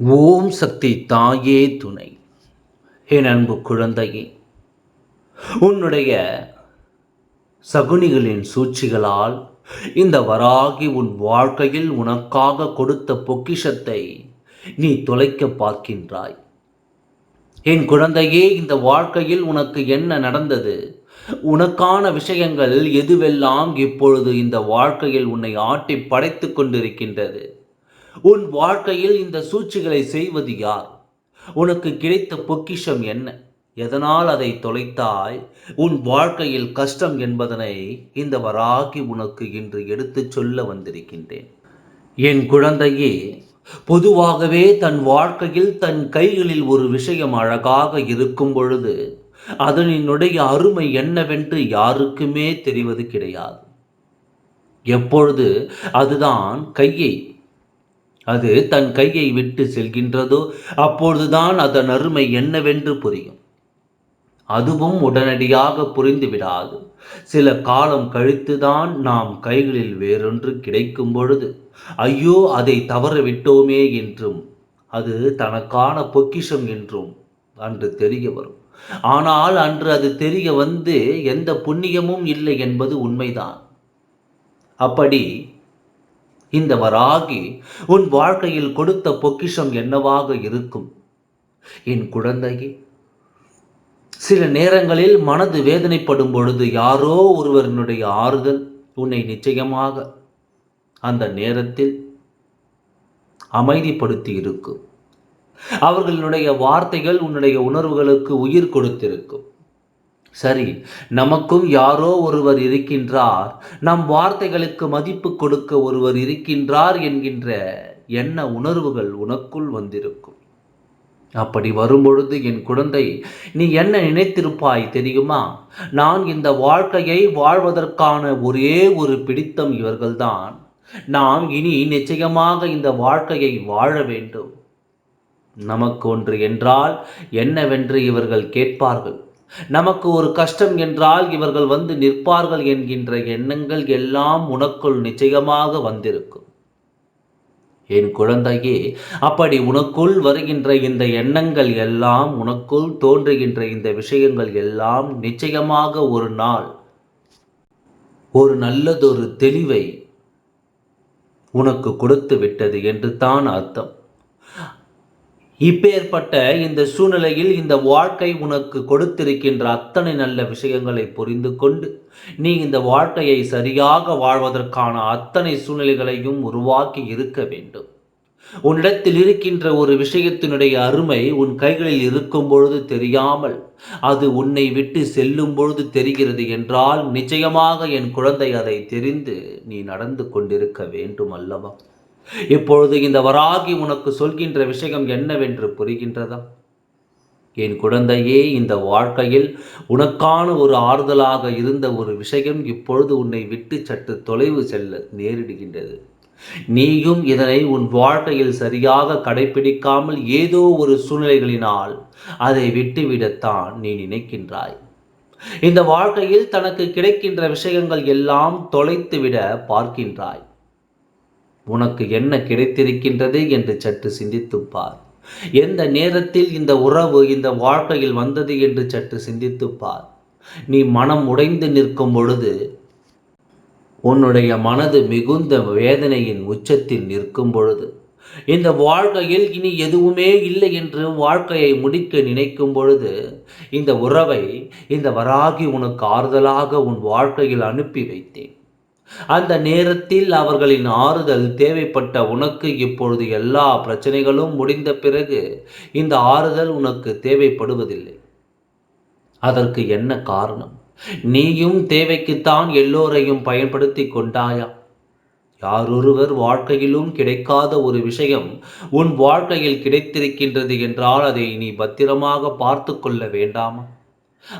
ஓம் சக்தி தாயே துணை. என் அன்பு குழந்தையே உன்னுடைய சகுனிகளின் சூழ்ச்சிகளால் இந்த வராகி உன் வாழ்க்கையில் உனக்காக கொடுத்த பொக்கிஷத்தை நீ தொலைக்க பார்க்கின்றாய். என் குழந்தையே இந்த வாழ்க்கையில் உனக்கு என்ன நடந்தது? உனக்கான விஷயங்கள் எதுவெல்லாம் இப்பொழுது இந்த வாழ்க்கையில் உன்னை ஆட்டி படைத்து கொண்டிருக்கின்றது? உன் வாழ்க்கையில் இந்த சூழ்ச்சிகளை செய்வது யார்? உனக்கு கிடைத்த பொக்கிஷம் என்ன? எதனால் அதை தொலைத்தாய்? உன் வாழ்க்கையில் கஷ்டம் என்பதனை இந்த வராகி உனக்கு இன்று எடுத்துச் சொல்ல வந்திருக்கின்றேன். என் குழந்தையே பொதுவாகவே தன் வாழ்க்கையில் தன் கைகளில் ஒரு விஷயம் அழகாக இருக்கும் பொழுது அதனினுடைய அருமை என்னவென்று யாருக்குமே தெரிவது கிடையாது. எப்பொழுது அதுதான் கையை அது தன் கையை விட்டு செல்கின்றதோ அப்பொழுதுதான் அதன் அருமை என்னவென்று புரியும். அதுவும் உடனடியாக புரிந்து விடாது சில காலம் கழித்துதான் நாம் கைகளில் வேறொன்று கிடைக்கும் பொழுது ஐயோ அதை தவற விட்டோமே என்றும் அது தனக்கான பொக்கிஷம் என்றும் அன்று தெரிய வரும். ஆனால் அன்று அது தெரிய வந்து எந்த புண்ணியமும் இல்லை என்பது உண்மைதான். அப்படி இந்த வராகி உன் வாழ்க்கையில் கொடுத்த பொக்கிஷம் என்னவாக இருக்கும்? என் குழந்தையே சில நேரங்களில் மனது வேதனைப்படும் பொழுது யாரோ ஒருவரினுடைய ஆறுதல் உன்னை நிச்சயமாக அந்த நேரத்தில் அமைதிப்படுத்தி இருக்கும் அவர்களுடைய வார்த்தைகள் உன்னுடைய உணர்வுகளுக்கு உயிர் கொடுத்திருக்கும். சரி நமக்கும் யாரோ ஒருவர் இருக்கின்றார். நம் வார்த்தைகளுக்கு மதிப்பு கொடுக்க ஒருவர் இருக்கின்றார் என்கின்ற எண்ண உணர்வுகள் உனக்குள் வந்திருக்கும். அப்படி வரும்பொழுது என் குழந்தை நீ என்ன நினைத்திருப்பாய் தெரியுமா? நான் இந்த வாழ்க்கையை வாழ்வதற்கான ஒரே ஒரு பிடித்தம் இவர்கள்தான். நாம் இனி நிச்சயமாக இந்த வாழ்க்கையை வாழ வேண்டும். நமக்கு ஒன்று என்றால் என்னவென்று இவர்கள் கேட்பார்கள். நமக்கு ஒரு கஷ்டம் என்றால் இவர்கள் வந்து நிற்பார்கள் என்கின்ற எண்ணங்கள் எல்லாம் உனக்குள் நிச்சயமாக வந்திருக்கும். என் குழந்தையே அப்படி உனக்குள் வருகின்ற இந்த எண்ணங்கள் எல்லாம் உனக்குள் தோன்றுகின்ற இந்த விஷயங்கள் எல்லாம் நிச்சயமாக ஒரு நாள் ஒரு நல்லதொரு தெளிவை உனக்கு கொடுத்து விட்டது என்று தான் அர்த்தம். இப்பேற்பட்ட இந்த சூழ்நிலையில் இந்த வாழ்க்கை உனக்கு கொடுத்திருக்கின்ற அத்தனை நல்ல விஷயங்களை புரிந்து கொண்டு நீ இந்த வாழ்க்கையை சரியாக வாழ்வதற்கான அத்தனை சூழ்நிலைகளையும் உருவாக்கி இருக்க வேண்டும். உன்னிடத்தில் இருக்கின்ற ஒரு விஷயத்தினுடைய அருமை உன் கைகளில் இருக்கும் பொழுது தெரியாமல் அது உன்னை விட்டு செல்லும் பொழுது தெரிகிறது என்றால் நிச்சயமாக என் குழந்தை அதை தெரிந்து நீ நடந்து கொண்டிருக்க வேண்டும் அல்லவா? இப்பொழுது இந்த வராகி உனக்கு சொல்கின்ற விஷயம் என்னவென்று புரிகின்றதா? என் குழந்தையே இந்த வாழ்க்கையில் உனக்கான ஒரு ஆறுதலாக இருந்த ஒரு விஷயம் இப்பொழுது உன்னை விட்டு சற்று தொலைவு செல்ல நேரிடுகின்றது. நீயும் இதனை உன் வாழ்க்கையில் சரியாக கடைபிடிக்காமல் ஏதோ ஒரு சூழ்நிலைகளினால் அதை விட்டுவிடத்தான் நீ நினைக்கின்றாய். இந்த வாழ்க்கையில் தனக்கு கிடைக்கின்ற விஷயங்கள் எல்லாம் தொலைத்துவிட பார்க்கின்றாய். உனக்கு என்ன கிடைத்திருக்கின்றது என்று சற்று சிந்தித்துப்பார் எந்த நேரத்தில் இந்த உறவு இந்த வாழ்க்கையில் வந்தது என்று சற்று சிந்தித்துப்பார் நீ மனம் உடைந்து நிற்கும் பொழுது உன்னுடைய மனது மிகுந்த வேதனையின் உச்சத்தில் நிற்கும் பொழுது இந்த வாழ்க்கையில் இனி எதுவுமே இல்லை என்று வாழ்க்கையை முடிக்க நினைக்கும் பொழுது இந்த உறவை இந்த வராகி உனக்கு ஆறுதலாக உன் வாழ்க்கையில் அனுப்பி வைத்தேன். அந்த நேரத்தில் அவர்களின் ஆறுதல் தேவைப்பட்ட உனக்கு இப்பொழுது எல்லா பிரச்சனைகளும் முடிந்த பிறகு இந்த ஆறுதல் உனக்கு தேவைப்படுவதில்லை. அதற்கு என்ன காரணம்? நீயும் தேவைக்குத்தான் எல்லோரையும் பயன்படுத்தி கொண்டாயா? யாரொருவர் வாழ்க்கையிலும் கிடைக்காத ஒரு விஷயம் உன் வாழ்க்கையில் கிடைத்திருக்கின்றது என்றால் அதை நீ பத்திரமாக பார்த்து கொள்ள வேண்டாமா?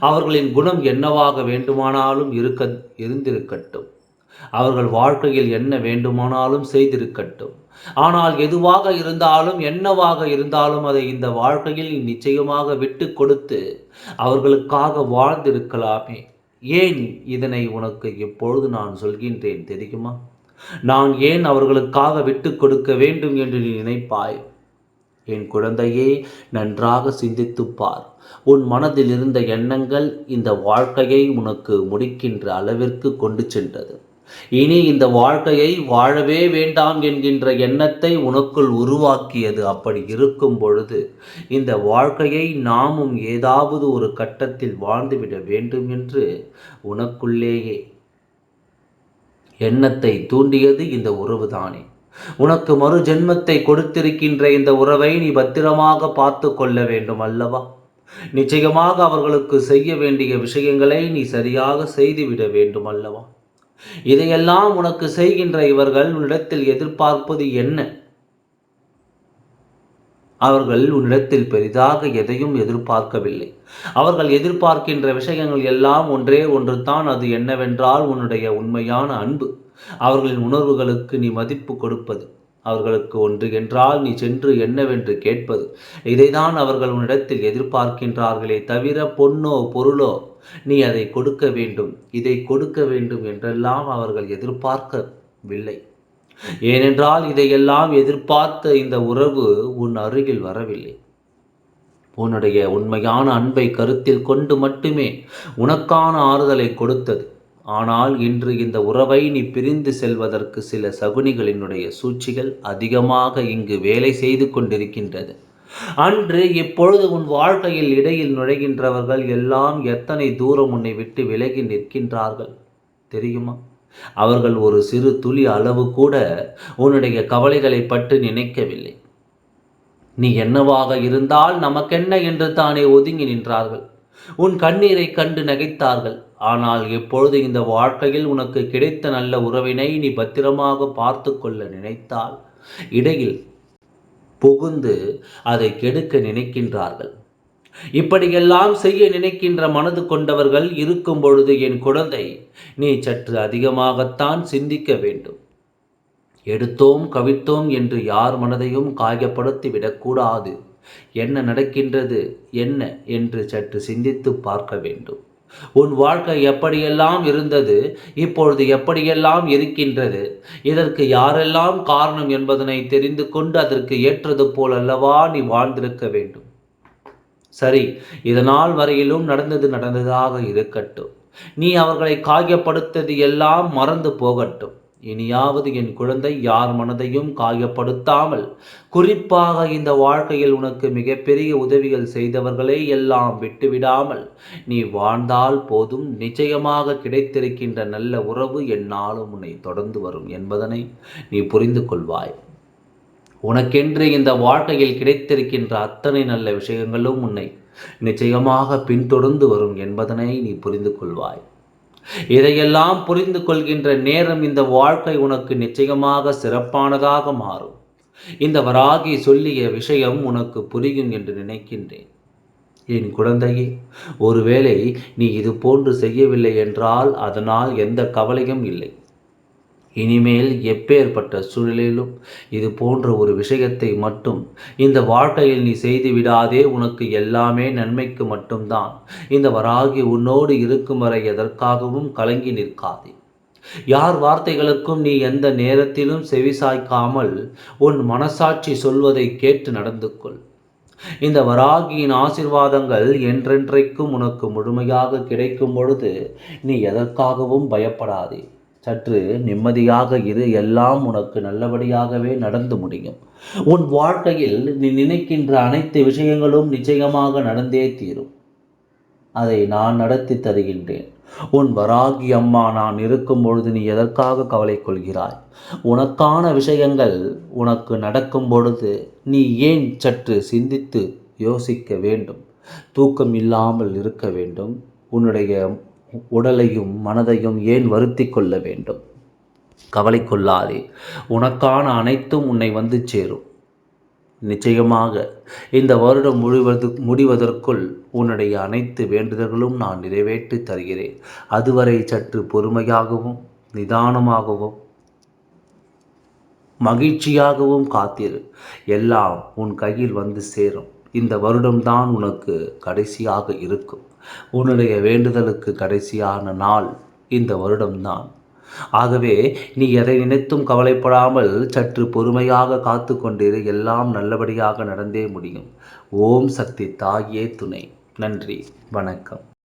அவர்களின் குணம் என்னவாக வேண்டுமானாலும் இருக்க இருந்திருக்கட்டும். அவர்கள் வாழ்க்கையில் என்ன வேண்டுமானாலும் செய்திருக்கட்டும். ஆனால் எதுவாக இருந்தாலும் என்னவாக இருந்தாலும் அதை இந்த வாழ்க்கையில் நிச்சயமாக விட்டு கொடுத்து அவர்களுக்காக வாழ்ந்திருக்கலாமே. ஏன் இதனை உனக்கு எப்பொழுது நான் சொல்கின்றேன் தெரியுமா? நான் ஏன் அவர்களுக்காக விட்டு கொடுக்க வேண்டும் என்று நீ நினைப்பாய்? என் குழந்தையே நன்றாக சிந்தித்துப் பார். உன் மனதில் இருந்த எண்ணங்கள் இந்த வாழ்க்கையை உனக்கு முடிக்கின்ற அளவிற்கு கொண்டு சென்றது. இனி இந்த வாழ்க்கையை வாழவே வேண்டாம் என்கின்ற எண்ணத்தை உனக்குள் உருவாக்கியது அப்படி இருக்கும் பொழுது இந்த வாழ்க்கையை நாமும் ஏதாவது ஒரு கட்டத்தில் வாழ்ந்துவிட வேண்டும் என்று உனக்குள்ளேயே எண்ணத்தை தூண்டியது இந்த உறவுதானே. உனக்கு மறு ஜென்மத்தை கொடுத்திருக்கின்ற இந்த உறவை நீ பத்திரமாக பார்த்து கொள்ள வேண்டும் அல்லவா? நிச்சயமாக அவர்களுக்கு செய்ய வேண்டிய விஷயங்களை நீ சரியாக செய்துவிட வேண்டும் அல்லவா? இதையெல்லாம் உனக்கு செய்கின்ற இவர்கள் உன்னிடத்தில் எதிர்பார்ப்பது என்ன? அவர்கள் உன்னிடத்தில் பெரிதாக எதையும் எதிர்பார்க்கவில்லை. அவர்கள் எதிர்பார்க்கின்ற விஷயங்கள் எல்லாம் ஒன்றே ஒன்று தான் அது என்னவென்றால் உன்னுடைய உண்மையான அன்பு. அவர்களின் உணர்வுகளுக்கு நீ மதிப்பு கொடுப்பது. அவர்களுக்கு ஒன்று என்றால் நீ சென்று என்னவென்று கேட்பது. இதைதான் அவர்கள் உன்னிடத்தில் எதிர்பார்க்கின்றார்களே தவிர பொன்னோ பொருளோ நீ அதை கொடுக்க வேண்டும். இதை கொடுக்க வேண்டும் என்றெல்லாம் அவர்கள் எதிர்பார்க்கவில்லை. ஏனென்றால் இதையெல்லாம் எதிர்பார்த்த இந்த உறவு உன் அருகில் வரவில்லை. உன்னுடைய உண்மையான அன்பை கருத்தில் கொண்டு மட்டுமே உனக்கான ஆறுதலை கொடுத்தது. ஆனால் இன்று இந்த உறவை நீ பிரிந்து செல்வதற்கு சில சகுனிகளினுடைய சூழ்ச்சிகள் அதிகமாக இங்கு வேலை செய்து கொண்டிருக்கின்றது. அன்று இப்பொழுது உன் வாழ்க்கையில் இடையில் நுழைகின்றவர்கள் எல்லாம் எத்தனை தூரம் உன்னை விட்டு விலகி நிற்கின்றார்கள் தெரியுமா? அவர்கள் ஒரு சிறு துளி அளவு கூட உன்னுடைய கவலைகளை பற்றி நினைக்கவில்லை. நீ என்னவாக இருந்தால் நமக்கென்ன என்று தானே ஒதுங்கி நின்றார்கள். உன் கண்ணீரை கண்டு நகைத்தார்கள். ஆனால் எப்பொழுது இந்த வாழ்க்கையில் உனக்கு கிடைத்த நல்ல உறவினை நீ பத்திரமாக பார்த்து கொள்ள நினைத்தால். இடையில் புகுந்து அதை கெடுக்க நினைக்கின்றார்கள். இப்படியெல்லாம் செய்ய நினைக்கின்ற மனது கொண்டவர்கள் இருக்கும் பொழுது என் குழந்தை நீ சற்று அதிகமாகத்தான் சிந்திக்க வேண்டும். எடுத்தோம் கவித்தோம் என்று யார் மனதையும் காயப்படுத்தி விடக்கூடாது என்ன நடக்கின்றது என்ன என்று சற்று சிந்தித்து பார்க்க வேண்டும். உன் வாழ்க்கை எப்படியெல்லாம் இருந்தது இப்பொழுது எப்படியெல்லாம் இருக்கின்றது? இதற்கு யாரெல்லாம் காரணம் என்பதனை தெரிந்து கொண்டு அதற்கு ஏற்றது போல் அல்லவா நீ வாழ்ந்திருக்க வேண்டும். சரி இதனால் வரையிலும் நடந்தது நடந்ததாக இருக்கட்டும். நீ அவர்களை காயப்படுத்தது எல்லாம் மறந்து போகட்டும். இனியாவது என் குழந்தை யார் மனதையும் காயப்படுத்தாமல் குறிப்பாக இந்த வாழ்க்கையில் உனக்கு மிகப்பெரிய உதவிகள் செய்தவர்களே எல்லாம் விட்டுவிடாமல் நீ வாழ்ந்தால் போதும் நிச்சயமாக கிடைத்திருக்கின்ற நல்ல உறவு என்னாலும் உன்னை தொடர்ந்து வரும் என்பதனை நீ புரிந்து கொள்வாய். உனக்கென்று இந்த வாழ்க்கையில் கிடைத்திருக்கின்ற அத்தனை நல்ல விஷயங்களும் உன்னை நிச்சயமாக பின்தொடர்ந்து வரும் என்பதனை நீ புரிந்து கொள்வாய். இதையெல்லாம் புரிந்து கொள்கின்ற நேரம் இந்த வாழ்க்கை உனக்கு நிச்சயமாக சிறப்பானதாக மாறும். இந்த வராகி சொல்லிய விஷயம் உனக்கு புரியும் என்று நினைக்கின்றேன். என் குழந்தையே ஒருவேளை நீ இது போன்று செய்யவில்லை என்றால் அதனால் எந்த கவலையும் இல்லை. இனிமேல் எப்பேற்பட்ட சூழலிலும் இது போன்ற ஒரு விஷயத்தை மட்டும் இந்த வாழ்க்கையில் நீ செய்து விடாதே உனக்கு எல்லாமே நன்மைக்கு மட்டும்தான். இந்த வராகி உன்னோடு இருக்கும் வரை எதற்காகவும் கலங்கி நிற்காதே. யார் வார்த்தைகளுக்கும் நீ எந்த நேரத்திலும் செவிசாய்க்காமல் உன் மனசாட்சி சொல்வதை கேட்டு நடந்து கொள். இந்த வராகியின் ஆசிர்வாதங்கள் என்றென்றைக்கும் உனக்கு முழுமையாக கிடைக்கும் பொழுது நீ எதற்காகவும் பயப்படாதே. சற்று நிம்மதியாக இரு எல்லாம் உனக்கு நல்லபடியாகவே நடந்து முடியும். உன் வாழ்க்கையில் நீ நினைக்கின்ற அனைத்து விஷயங்களும் நிச்சயமாக நடந்தே தீரும். அதை நான் நடத்தி தருகின்றேன். உன் வராகி அம்மா நான் இருக்கும் பொழுது நீ எதற்காக கவலை கொள்கிறாய்? உனக்கான விஷயங்கள் உனக்கு நடக்கும் பொழுது நீ ஏன் சற்று சிந்தித்து யோசிக்க வேண்டும்? தூக்கம் இல்லாமல் இருக்க வேண்டும். உன்னுடைய உடலையும் மனதையும் ஏன் வருத்தி கொள்ள வேண்டும்? கவலை கொள்ளாதே உனக்கான அனைத்தும் உன்னை வந்து சேரும். நிச்சயமாக இந்த வருடம் முழுவது முடிவதற்குள் உன்னுடைய அனைத்து வேண்டுதல்களும் நான் நிறைவேற்றி தருகிறேன். அதுவரை சற்று பொறுமையாகவும் நிதானமாகவும் மகிழ்ச்சியாகவும் காத்திரு. எல்லாம் உன் கையில் வந்து சேரும். இந்த வருடம்தான் உனக்கு கடைசியாக இருக்கும். உன்னுடைய வேண்டுதலுக்கு கடைசியான நாள் இந்த வருடம்தான். ஆகவே நீ எதை நினைத்தும் கவலைப்படாமல் சற்று பொறுமையாக காத்து கொண்டிரு எல்லாம் நல்லபடியாக நடந்தே முடியும். ஓம் சக்தி தாயே துணை. நன்றி வணக்கம்.